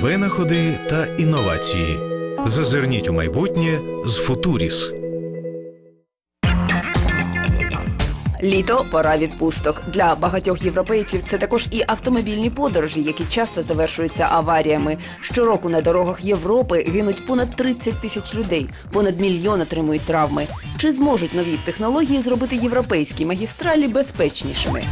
винаходи та інновації. Зазирніть у майбутнє з Футуріс. Літо пора відпусток. Для багатьох європейців це також і автомобільні подорожі, які часто завершуються аваріями. Щороку на дорогах Європи гинуть понад 30 тисяч людей, понад мільйон отримують травми. Чи зможуть нові технології зробити європейські магістралі безпечнішими?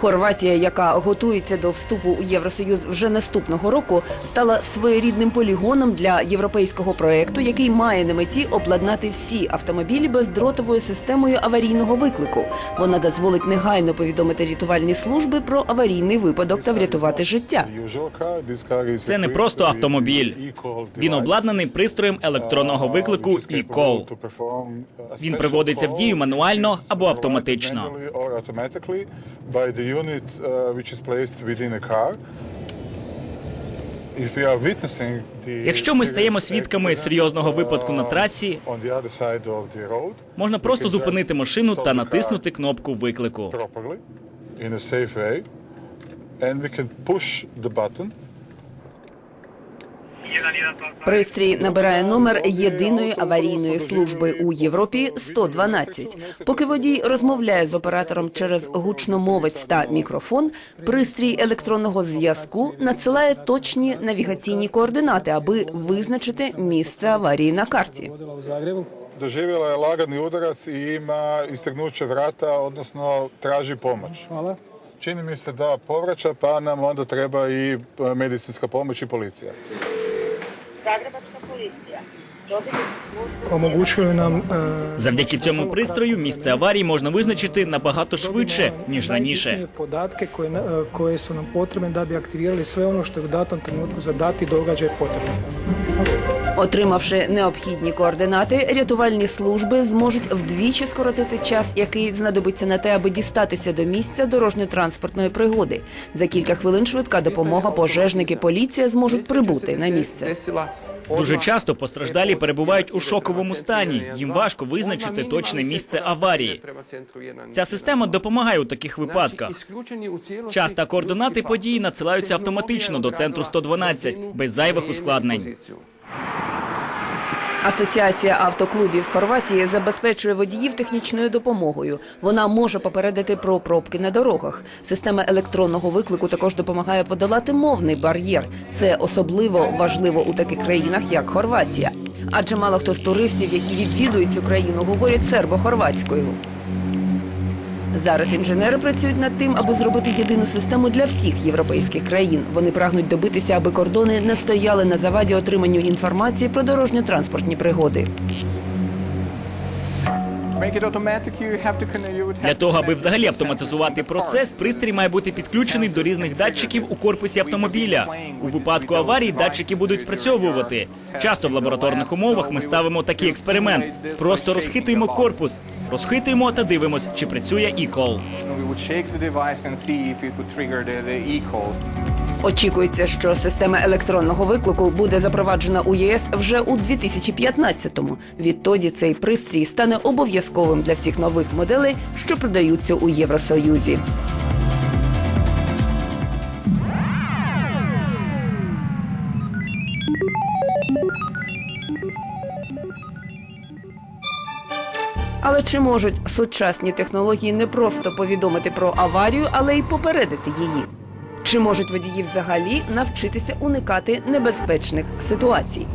Хорватія, яка готується до вступу у Євросоюз вже наступного року, стала своєрідним полігоном для європейського проекту, який має на меті обладнати всі автомобілі бездротовою системою аварійного виклику. Вона дозволить негайно повідомити рятувальні служби про аварійний випадок та врятувати життя. Це не просто автомобіль. Він обладнаний пристроєм електронного виклику e-call. Він приводиться в дію мануально або автоматично. Якщо ми стаємо свідками серйозного випадку на трасі, Можна просто зупинити машину та натиснути кнопку виклику. Пристрій набирає номер єдиної аварійної служби у Європі 112. Поки водій розмовляє з оператором через гучномовець та мікрофон, пристрій електронного зв'язку надсилає точні навігаційні координати, аби визначити місце аварії на карті. Doživjela je lagani udarac i ima istegnuće vrata, odnosno traži pomoć. Hvala. Čini mi se da povraća, pa nam onda treba i medicinska pomoć i policija. Omogućuju nam e, Завдяки цьому пристрою місце аварії можна визначити набагато швидше ніж раніше. su nam potrebne da bi aktivirali sve ono što je u datom trenutku za dati događaj potrebno. Отримавши необхідні координати, рятувальні служби зможуть вдвічі скоротити час, який знадобиться на те, аби дістатися до місця дорожньо-транспортної пригоди. За кілька хвилин швидка допомога, пожежники, поліція зможуть прибути на місце. Дуже часто постраждалі перебувають у шоковому стані. Їм важко визначити точне місце аварії. Ця система допомагає у таких випадках. Час та координати події надсилаються автоматично до центру 112, без зайвих ускладнень. Асоціація автоклубів Хорватії забезпечує водіїв технічною допомогою. Вона може попередити про пробки на дорогах. Система електронного виклику також допомагає подолати мовний бар'єр. Це особливо важливо у таких країнах, як Хорватія. Адже мало хто з туристів, які відвідують цю країну, говорять сербо-хорватською. Зараз інженери працюють над тим, аби зробити єдину систему для всіх європейських країн. Вони прагнуть добитися, аби кордони не стояли на заваді отриманню інформації про дорожньо-транспортні пригоди. Для того, аби взагалі автоматизувати процес, пристрій має бути підключений до різних датчиків у корпусі автомобіля. У випадку аварії датчики будуть спрацьовувати. Часто в лабораторних умовах ми ставимо такий експеримент. Просто розхитуємо корпус, розхитуємо та дивимось, чи працює e-call. Очікується, що система електронного виклику буде запроваджена у ЄС вже у 2015-му. Відтоді цей пристрій стане обов'язковим для всіх нових моделей, що продаються у Євросоюзі. Але чи можуть сучасні технології не просто повідомити про аварію, але й попередити її? Чи можуть водії взагалі навчитися уникати небезпечних ситуацій?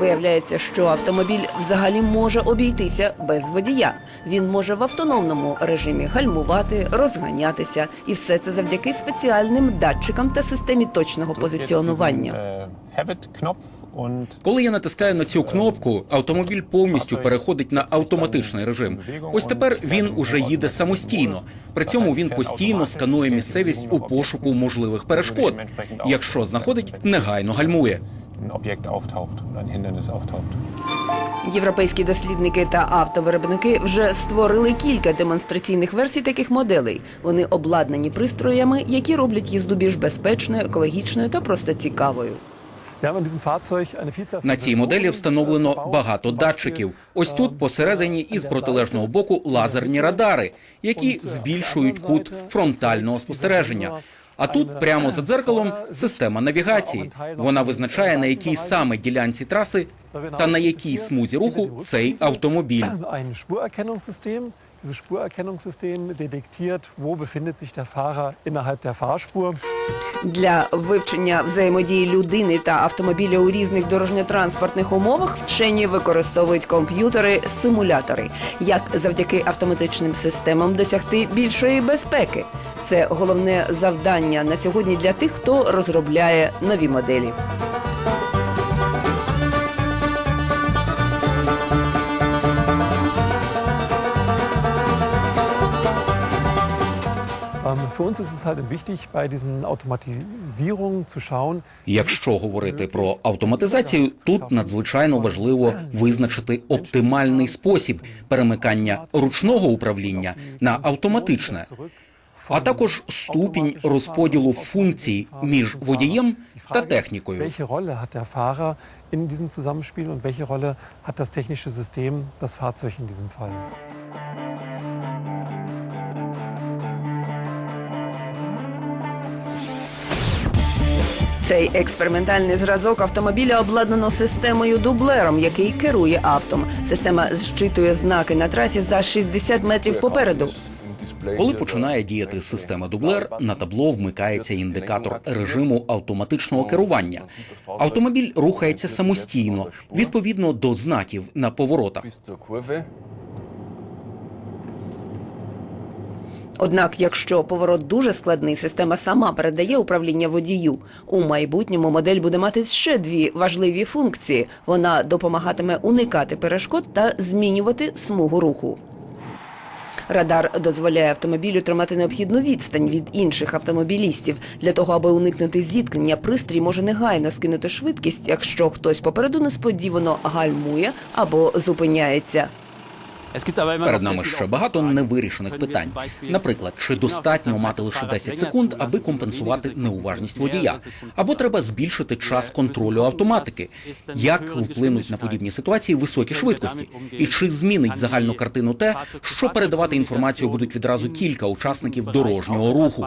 Виявляється, що автомобіль взагалі може обійтися без водія. Він може в автономному режимі гальмувати, розганятися, і все це завдяки спеціальним датчикам та системі точного позиціонування. Коли я натискаю на цю кнопку, автомобіль повністю переходить на автоматичний режим. Ось тепер він уже їде самостійно. При цьому він постійно сканує місцевість у пошуку можливих перешкод. Якщо знаходить, негайно гальмує. Європейські дослідники та автовиробники вже створили кілька демонстраційних версій таких моделей. Вони обладнані пристроями, які роблять їзду більш безпечною, екологічною та просто цікавою. На цій моделі встановлено багато датчиків. Ось тут посередині і з протилежного боку лазерні радари, які збільшують кут фронтального спостереження. А тут прямо за дзеркалом система навігації. Вона визначає на якій саме ділянці траси та на якій смузі руху цей автомобіль. Dieses Spurerkennungssystem detektiert, wo befindet sich der Fahrer innerhalb der Fahrspur. Для вивчення взаємодії людини та автомобіля у різних дорожньо-транспортних умовах вчені використовують комп'ютери, симулятори, як завдяки автоматичним системам досягти більшої безпеки. Це головне завдання на сьогодні для тих, хто розробляє нові моделі. Für uns ist es halt wichtig, bei diesen Automatisierungen zu schauen, Якщо говорити про автоматизацію, тут надзвичайно важливо визначити оптимальний спосіб перемикання ручного управління на автоматичне, а також ступінь розподілу функцій між водієм та технікою. welche Rolle hat der Fahrer in diesem Zusammenspiel und welche Rolle hat das technische System, das Fahrzeug in diesem Fall. Цей експериментальний зразок автомобіля обладнано системою дублером, який керує автом. Система зчитує знаки на трасі за 60 метрів попереду. Коли починає діяти система дублер, на табло вмикається індикатор режиму автоматичного керування. Автомобіль рухається самостійно відповідно до знаків на поворотах. Однак, якщо поворот дуже складний, система сама передає управління водію. У майбутньому модель буде мати ще дві важливі функції. Вона допомагатиме уникати перешкод та змінювати смугу руху. Радар дозволяє автомобілю тримати необхідну відстань від інших автомобілістів. Для того, аби уникнути зіткнення, пристрій може негайно скинути швидкість, якщо хтось попереду несподівано гальмує або зупиняється. Перед нами ще багато невирішених питань. Наприклад, чи достатньо мати лише 10 секунд, аби компенсувати неуважність водія, або треба збільшити час контролю автоматики? Як вплинуть на подібні ситуації високі швидкості? І чи змінить загальну картину те, що передавати інформацію будуть відразу кілька учасників дорожнього руху?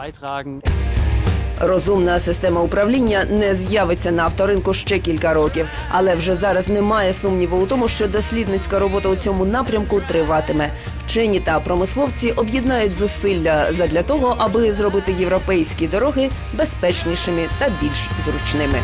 Розумна система управління не з'явиться на авторинку ще кілька років, але вже зараз немає сумніву у тому, що дослідницька робота у цьому напрямку триватиме. Вчені та промисловці об'єднають зусилля задля того, аби зробити європейські дороги безпечнішими та більш зручними.